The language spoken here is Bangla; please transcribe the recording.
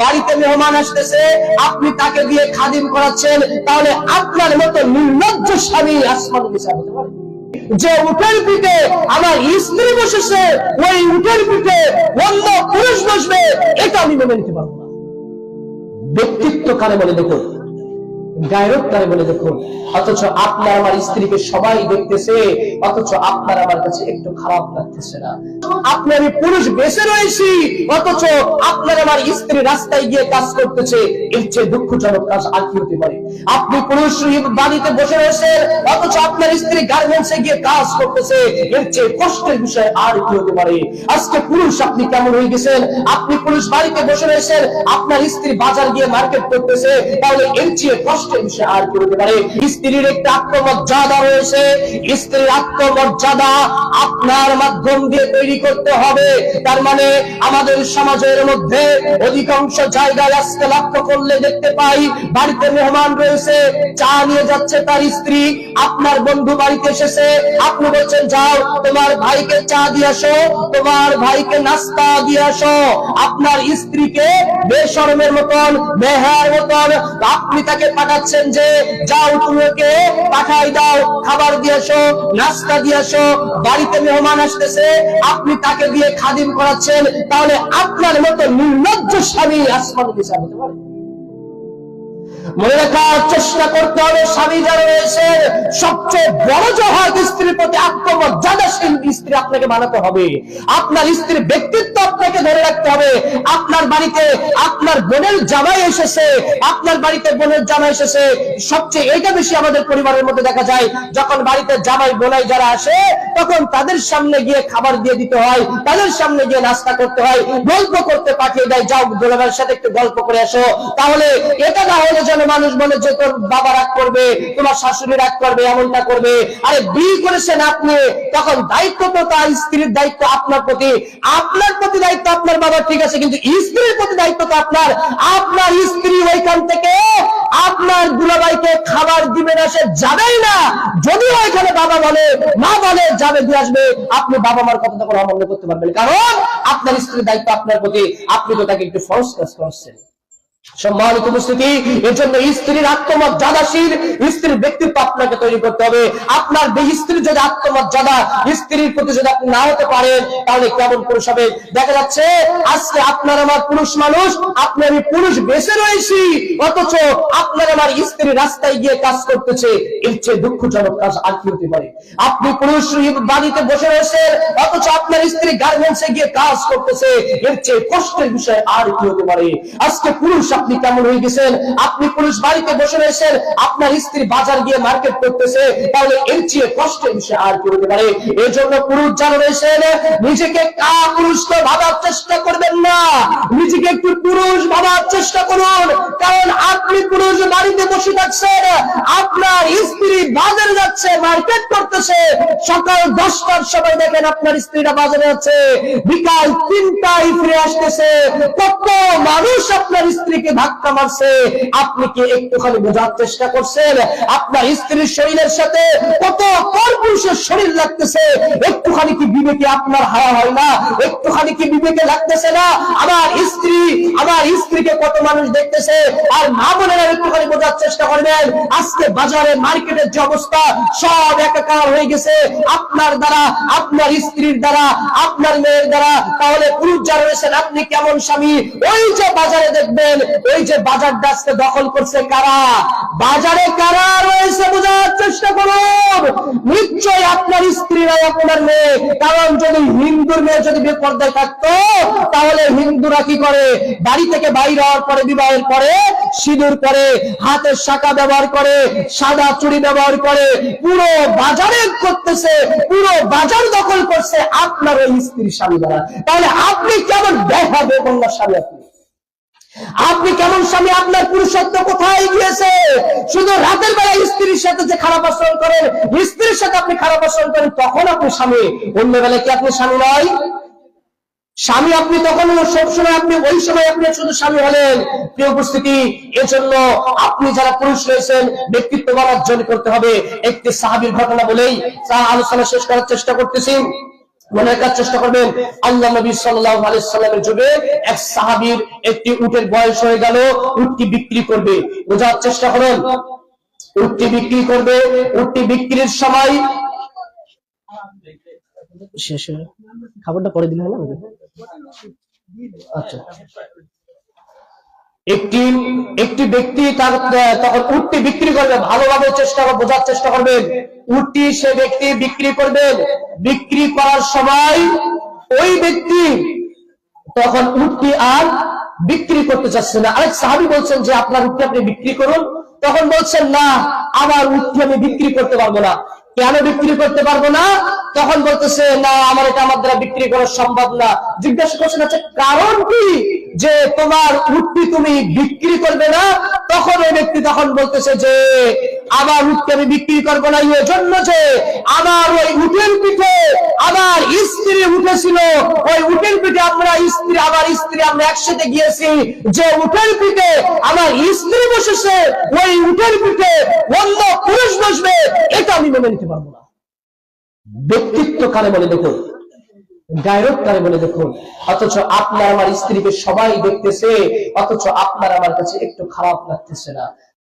বাড়িতে মেহমান আসতেছে, আপনি তাকে দিয়ে খাদিম করাচ্ছেন, তাহলে আপনার মতো নির্লজ্জ স্বামী আসমান বিচার হতে যে উঠের পিঠে আমার স্ত্রী বসেছে, ওই উঠের পিঠে অন্য পুরুষ বসবে, এটা আমি মেনে নিতে পারব না। ব্যক্তিত্ব কারে বলে দেখুন? গায়ক কারে বলে দেখুন, অথচ আপনার আমার স্ত্রীকে সবাই দেখতেছে, অথচ আপনার আমার কাছে একটু খারাপ লাগতেছে না। আপনি আমি পুরুষ বেঁচে রয়েছি, অথচ আপনার আমার স্ত্রী রাস্তায় গিয়ে কাজ করতেছে, এর চেয়ে দুঃখজনক কাজ আর কি হতে পারে? আপনি পুরুষ বাড়িতে বসে রয়েছেন, অথচ আপনার স্ত্রী গার্মেন্টসে গিয়ে কাজ করতেছে, এর চেয়ে কষ্টের বিষয় আর কি হতে পারে? আজকে পুরুষ আপনি কেমন হয়ে গেছেন? আপনি পুরুষ বাড়িতে বসে রয়েছেন, আপনার স্ত্রী বাজার গিয়ে মার্কেট করতেছে, তাহলে এর চেয়ে কষ্টের বিষয় আর কি হতে পারে, স্ত্রীর একটা আত্মমর্যাদা রয়েছে। স্ত্রীর আত্মমর্যাদা আপনার মাধ্যম দিয়ে তৈরি করতে হবে। তার মানে আমাদের সমাজের মধ্যে অধিকাংশ জায়গায় আজকে লক্ষ্য করলে দেখতে পাই, বাড়িতে মেহমান রয়েছে, চা নিয়ে যাচ্ছে তার স্ত্রী, আপনার বন্ধু বাড়িতে এসেছে, আপনি বলছেন, যাও, তোমার ভাইকে চা দিয়ে আসো, তোমার ভাইকে নাস্তা দিয়ে আসো। আপনার স্ত্রীকে বেশরমের মতন মেহার মতন, আপনি তাকে পাঠাচ্ছেন যে, যাও তুমি ওকে পাঠাই দাও, খাবার দিয়ে আসো নাস্তা দিয়ে আসো বাড়িতে মেহমান আসতেছে, আপনি তাকে দিয়ে খাদিম করাচ্ছেন, তাহলে আপনার মতো নির্লজ্জ স্বামী আসমান মনে রাখার চেষ্টা করতে হবে স্বামী যারা রয়েছে সবচেয়ে বড় জহাদ স্ত্রীর প্রতি আত্মমর্যাদাশীল স্ত্রী আপনাকে বানাতে হবে। আপনার স্ত্রীর ব্যক্তিত্ব আপনাকে ধরে রাখতে হবে। আপনার বাড়িতে আপনার বোনের জামাই এসেছে। আপনার বাড়িতে বোনের জামাই এসেছে। সবচেয়ে এটা বেশি আমাদের পরিবারের মধ্যে দেখা যায়, যখন বাড়িতে জামাই, বোনাই যারা আসে, তখন তাদের সামনে গিয়ে খাবার দিয়ে দিতে হয়, তাদের সামনে গিয়ে নাস্তা করতে হয়, গল্প করতে পাঠিয়ে দেয়। যাও দোলাবার সাথে একটু গল্প করে আসো। তাহলে এটা না হলে যেন মানুষ বলে যে তোর বাবা রাগ করবে, তোমার শাশুড়ি রাগ করবে, এমনটা করবে? আরে বিয়ে করেছেন আপনি তখন দায়িত্ব তো তার স্ত্রীর দায়িত্ব আপনার প্রতি। আপনার প্রতি দায়িত্ব আপনার বাবা ঠিক আছে, কিন্তু স্ত্রীর প্রতি দায়িত্ব তো আপনার। আপনার স্ত্রী ওইখান থেকে আপনার দুলাভাইকে খাবার দিবে না, সে যাবেই না। যদি ওইখানে বাবা বলে, মা বলে, যাবে, দিয়ে আসবে। আপনি বাবা মার কথা তখন অমান্য করতে পারবেন। কারণ আপনার স্ত্রীর দায়িত্ব আপনার প্রতি। আপনি তো তাকে একটু ফরজ কাজ করছেন। সম্মানিত উপস্থিতি এর জন্য স্ত্রীর আত্মমর্যাদাশীল স্ত্রীর ব্যক্তিত্ব আপনাকে তৈরি করতে হবে। আপনার স্ত্রীর যদি আত্মমর্যাদা, স্ত্রীর প্রতি যদি আপনি না হতে পারেন, তাহলে কেমন পুরুষ হবে? দেখা যাচ্ছে, আজকে আপনার আমার পুরুষ মানুষ, আপনি আমি পুরুষ বেঁচে রয়েছি, অথচ আপনার আমার স্ত্রী রাস্তায় গিয়ে কাজ করতেছে। এর চেয়ে দুঃখজনক কাজ আর কি হতে পারে? আপনি পুরুষ বাড়িতে বসে রয়েছেন, অথচ আপনার স্ত্রী গার্মেন্টসে গিয়ে কাজ করতেছে। এর চেয়ে কষ্টের বিষয় আর কি হতে পারে? আজকে পুরুষ আপনি কেমন হয়ে গেছেন? আপনি পুরুষ বাড়িতে বসে রয়েছেন, আপনার স্ত্রী বাজার গিয়ে মার্কেট করতেছে, তাহলে এর চেয়ে কষ্টের বিষয় আর কি হতে পারে। এই জন্য পুরুষ যারা রয়েছেন, নিজেকে কা পুরুষ তো ভাবার চেষ্টা করবেন না। নিজেকে একটু পুরুষ ভাবার চেষ্টা করুন। কারণ আপনি পুরুষ বাড়িতে বসে থাকছেন, আপনার স্ত্রী বাজারে যাচ্ছে মার্কেট করতেছে। সকাল দশটার সময় দেখেন আপনার স্ত্রীরা বাজারে যাচ্ছে। বিকাল তিনটায় ফিরে আসতেছে। কত মানুষ আপনার স্ত্রীকে ধাক্কা মারছে। আপনি কি একটুখানি বোঝার চেষ্টা করছেন? আপনার স্ত্রীর শরীরের সাথে কত পর পুরুষের শরীর লাগতেছে। একটুখানি কি বিবেকে আপনার হারা হয় না? একটুখানি কি বিবেকে লাগতেছে না? আমার স্ত্রী স্ত্রীকে কত মানুষ দেখতেছে, আর মা বোনেরা একটুখানি বোঝার চেষ্টা করবেন, আজকে বাজারে মার্কেটের যে অবস্থা, সব একাকার হয়ে গেছে। আপনার দ্বারা, আপনার স্ত্রীর দ্বারা, আপনার মেয়ের দ্বারা, তাহলে পুরুষ যারা রয়েছেন, আপনি কেমন স্বামী? ওই যে বাজারে দেখবেন, ওই যে বাজারটা আজকে দখল করছে কারা? বাজারে কারা রয়েছে বোঝার চেষ্টা করুন। নিশ্চয় আপনার স্ত্রীরাই আপনার মেয়ে। কারণ যদি হিন্দুর মেয়ে যদি বেপর্দায় থাকতো, তাহলে হিন্দুরা কি করে? বাড়ি থেকে বাইরে হওয়ার পরে বিবাহের পরে, সিঁদুর করে হাতের শাখা ব্যবহার করে, সাদা চুড়ি ব্যবহার করে, পুরো বাজারে করতেছে, পুরো বাজার দখল করছে আপনার ওই স্ত্রীর স্বামী দ্বারা। তাহলে আপনি কেমন দেখা বেপন্যার স্বামী আপনি? আপনি কেমন স্বামী? আপনার পুরুষত্ব কোথায় গিয়েছে? শুধু রাতের বেলা স্ত্রীর সাথে যে খারাপ আচরণ করেন, স্ত্রীর সাথে আপনি খারাপ আচরণ করেন, তখন আপনি স্বামী। অন্য বেলায় কি আপনি স্বামী নয়? স্বামী আপনি তখন সবসময় আপনি, ওই সময় আপনি শুধু স্বামী হলেন। প্রিয় উপস্থিতি, এজন্য আপনি যারা পুরুষ রয়েছেন, ব্যক্তিত্ব অর্জন করতে হবে। একটি সাহাবির ঘটনা বলেই তা আলোচনা শেষ করার চেষ্টা করতেছি। মনে রাখার চেষ্টা করবেন, আল্লাহ নবী যুগে এক সাহাবীর একটি উটের বয়স হয়ে গেল, উটটি বিক্রি করবে। বোঝার চেষ্টা করুন, উটটি বিক্রি করবে, উটটি বিক্রির সময় শেষ খাবারটা পরে দিলে হলো? আচ্ছা। একটি একটি ব্যক্তি তার, তখন উটটি বিক্রি করবে, ভালোভাবে চেষ্টা বোঝার চেষ্টা করবেন। উটটি সে ব্যক্তি বিক্রি করবেন বিক্রি করার সময় ওই ব্যক্তি তখন উটটি আর বিক্রি করতে চাচ্ছে না। আরেক সাহাবি বলছেন যে, আপনার উটটি আপনি বিক্রি করুন। তখন বলছেন, না, আমার উটটি আমি বিক্রি করতে পারব না। কেন বিক্রি করতে পারব না? তখন বলতেছে, না, আমার এটা আমার দ্বারা বিক্রি করা সম্ভব না। জিজ্ঞাসা করছেন আছে কারণ কি? যে তোমার উটটি তুমি বিক্রি করবে না? তখন ওই ব্যক্তি তখন বলতেছে যে, আমার উটকে আমি বিক্রি করব না। এই জন্য যে আমার ওই উটের পিঠে, আমার স্ত্রী উঠেছিল, ওই উটের পিঠে আমরা স্ত্রী, আমার স্ত্রী আমরা একসাথে গিয়েছি। যে উটের পিঠে আমার স্ত্রী বসেছে, ওই উটের পিঠে অন্য পুরুষ বসবে, এটা আমি মেনে নিতে পারব না। ব্যক্তিত্ব কারে বলে দেখুন কারে বলে দেখুন, অথচ আপনার আমার স্ত্রীকে সবাই দেখতেছে, অথচ আপনার আমার কাছে একটু খারাপ লাগতেছে না।